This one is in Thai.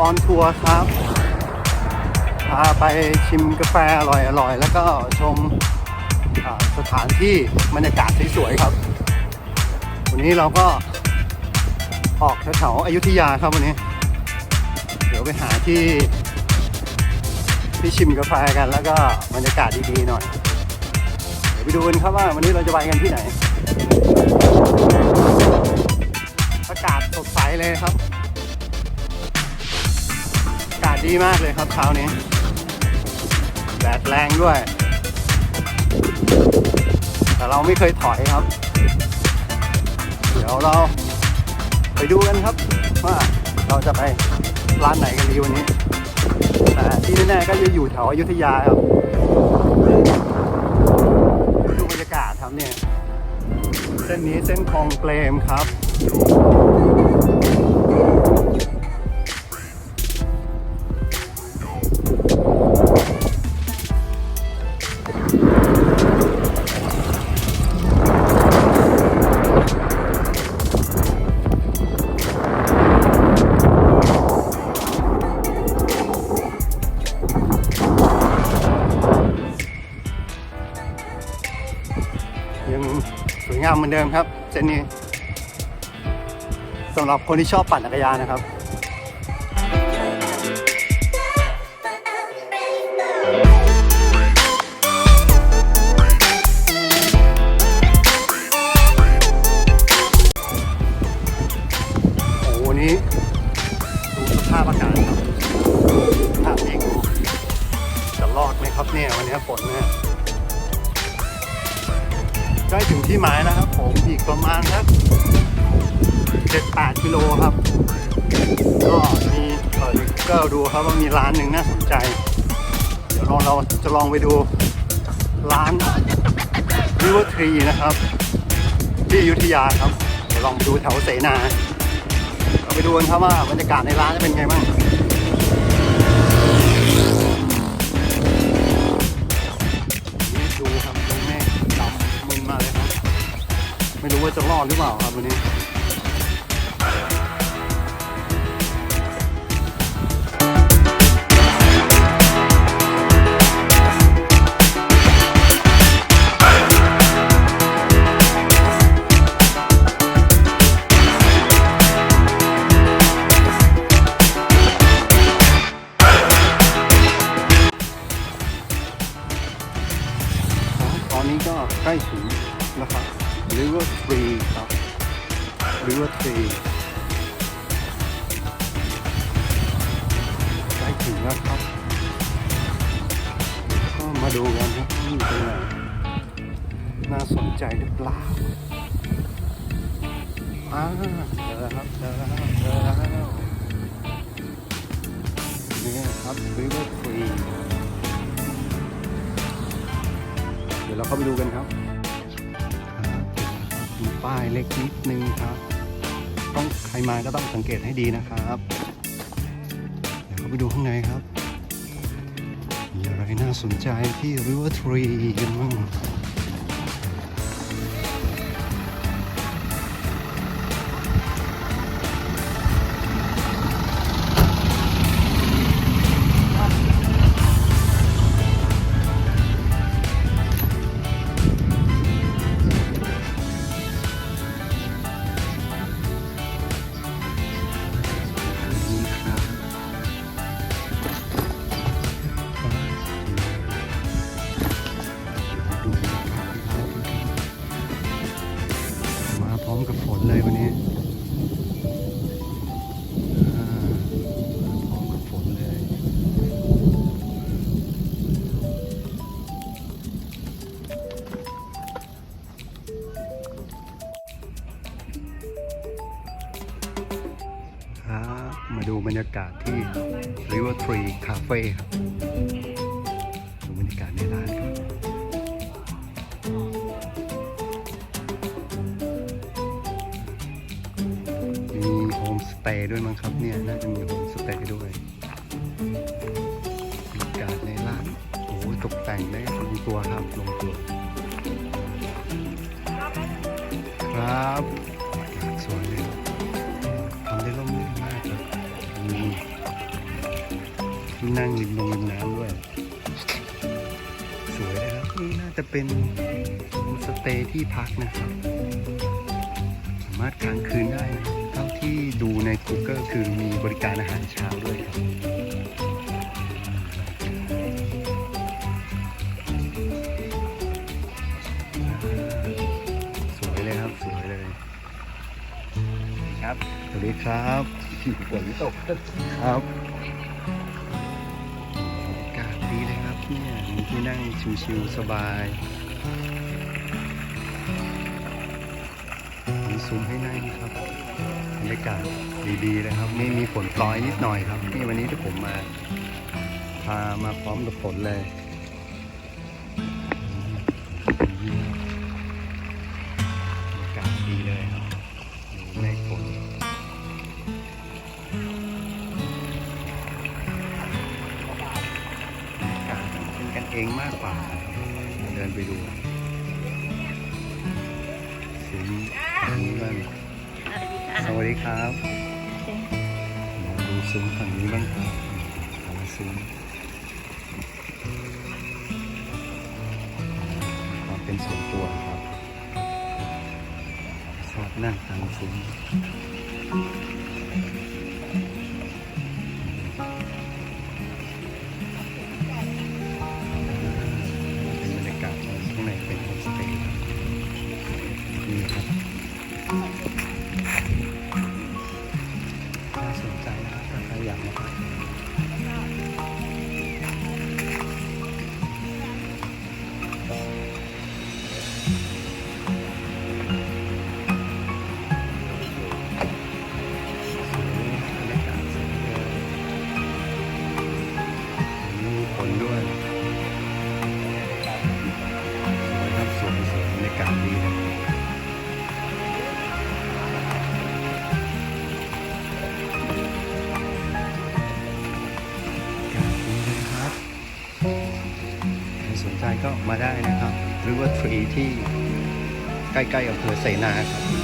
ออนทัวร์ครับพาไปชิมกาแฟอร่อยๆ แล้วก็ชมสถานที่บรรยากาศสวยๆครับ วันนี้เราก็ออกแถวๆอยุธยาครับวันนี้ เดี๋ยวไปหาที่ที่ชิมกาแฟกันแล้วก็บรรยากาศดีๆหน่อย เดี๋ยวไปดูกันครับว่าวันนี้เราจะไปกันที่ไหน อากาศสดใสเลยครับ ดีมากเลยครับเช้านี้แดดแรงด้วย แต่เราไม่เคยถอยครับ เดี๋ยวเราไปดูกันครับ ว่าเราจะไปร้านไหนกันดีวันนี้ แต่ที่แน่ๆก็จะอยู่แถวอยุธยาครับดูบรรยากาศครับเนี่ย เส้นนี้เส้นคลองเปรมครับ เดิมครับเส้นนี้สำหรับคนที่ชอบปั่นจักรยานนะครับ โอ้โหวันนี้ดูสภาพอากาศครับสภาพเองจะรอดไหมครับเนี่ยวันนี้ฝนเนี่ย ล้ถึงที่หมายแล้วครับ ผมอีกประมาณสักเจ็ดแปดกิโลครับ ก็มีเปิดก็ดูครับว่ามีร้านหนึ่งน่าสนใจ เดี๋ยวลองเราจะลองไปดูร้าน River Tree นะครับ ที่อยุธยาครับ เดี๋ยวลองดูแถวเสนาเราไปดูกันครับว่าบรรยากาศในร้านจะเป็นไงบ้าง ไม่รู้ว่าจะรอดหรือเปล่าครับวันนี้ตอนนี้ก็ใกล้ถึง River Tree ครับ River Tree ใกล้ถึงแล้วครับ ก็มาดูกันครับว่าอยู่ตรงน่าสนใจหรือเปล่าอ่าเจอแล้วครับเจอแล้วครับเจอแล้วนี่ครับ River Tree เดี๋ยวเราเข้าไปดูกันครับ มีป้ายเล็กนิดนึงครับ ต้องใครมาก็ต้องสังเกตให้ดีนะครับ เดี๋ยวเราไปดูข้างในครับ มีอะไรน่าสนใจที่ River Tree กันบ้าง ดูบรรยากาศที่ River Tree Cafe ครับดูบรรยากาศในร้านครับมีโฮมสเตย์ด้วยมั้งครับเนี่ย น่าจะมีโฮมสเตย์ด้วยบรรยากาศในร้านโอ้ตกแต่งได้ลงตัวครับลงตัว ครับ นั่งริมลงริมน้ำด้วย สวยนะครับ นี่น่าจะเป็นโฮมสเตย์ที่พักนะครับ สามารถค้างคืนได้นะเท่าที่ดูใน Google คือมีบริการอาหารเช้าด้วยครับสวยเลยครับสวยเลยครับ สวัสดีครับฝนตกครับ ที่นั่งชิวๆสบายมีซุ้มให้นั่งครับบรรยากาศดีๆนะครับ นี่มีฝนปลอยนิดหน่อยครับ นี่วันนี้ที่ผมมา พามาพร้อมกับฝนเลย งมากกว่าเดินไปดูซุ้มฝั่งนี้บ้างสวัสดีครับมาดูซุ้มฝั่งนี้บ้างครับทำซุ้มความเป็นส่วนตัวครับชอบนั่งตามซุ้ม สนใจนะถ้าใครอยากมา สนใจก็มาได้นะครับ หรือว่าฟรีที่ใกล้ๆอำเภอเสนาครับ